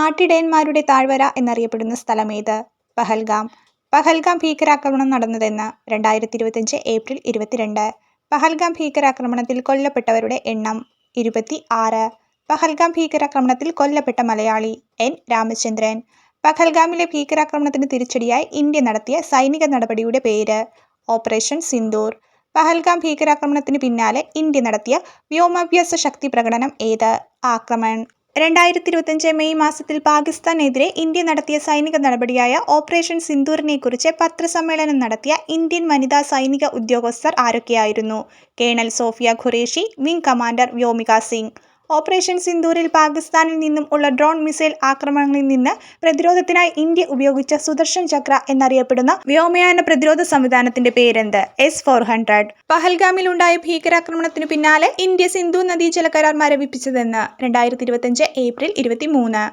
ആട്ടിടയന്മാരുടെ താഴ്വര എന്നറിയപ്പെടുന്ന സ്ഥലമേത്? പഹൽഗാം. പഹൽഗാം ഭീകരാക്രമണം നടന്നതെന്ന് രണ്ടായിരത്തി ഇരുപത്തിയഞ്ച് ഏപ്രിൽ ഇരുപത്തിരണ്ട്. പഹൽഗാം ഭീകരാക്രമണത്തിൽ കൊല്ലപ്പെട്ടവരുടെ എണ്ണം ഇരുപത്തി ആറ് പഹൽഗാം ഭീകരാക്രമണത്തിൽ കൊല്ലപ്പെട്ട മലയാളി എൻ. രാമചന്ദ്രൻ. പഹൽഗാമിലെ ഭീകരാക്രമണത്തിന് തിരിച്ചടിയായി ഇന്ത്യ നടത്തിയ സൈനിക നടപടിയുടെ പേര് ഓപ്പറേഷൻ സിന്ദൂർ. പഹൽഗാം ഭീകരാക്രമണത്തിന് പിന്നാലെ ഇന്ത്യ നടത്തിയ വ്യോമാഭ്യാസ ശക്തി പ്രകടനം ഏത്? ആക്രമൺ രണ്ടായിരത്തി ഇരുപത്തിയഞ്ച് മെയ് മാസത്തിൽ പാകിസ്ഥാനെതിരെ ഇന്ത്യ നടത്തിയ സൈനിക നടപടിയായ ഓപ്പറേഷൻ സിന്ദൂറിനെക്കുറിച്ച് പത്രസമ്മേളനം നടത്തിയ ഇന്ത്യൻ വനിതാ സൈനിക ഉദ്യോഗസ്ഥർ ആരൊക്കെയായിരുന്നു? Colonel Sofiya Qureshi wing commander Vyomika Singh. Operation സിന്ദൂരിൽ പാകിസ്ഥാനിൽ നിന്നും ഉള്ള ഡ്രോൺ മിസൈൽ ആക്രമണങ്ങളിൽ നിന്ന് പ്രതിരോധത്തിനായി ഇന്ത്യ ഉപയോഗിച്ച സുദർശൻ ചക്ര എന്നറിയപ്പെടുന്ന വ്യോമയാന പ്രതിരോധ സംവിധാനത്തിന്റെ പേരെന്ത്? എസ് ഫോർ ഹൺഡ്രഡ് പഹൽഗാമിൽ ഉണ്ടായ ഭീകരാക്രമണത്തിനു പിന്നാലെ ഇന്ത്യ സിന്ധു നദീജല കരാർ മരവിപ്പിച്ചതെന്ന് രണ്ടായിരത്തി ഇരുപത്തിയഞ്ച് ഏപ്രിൽ ഇരുപത്തിമൂന്ന്.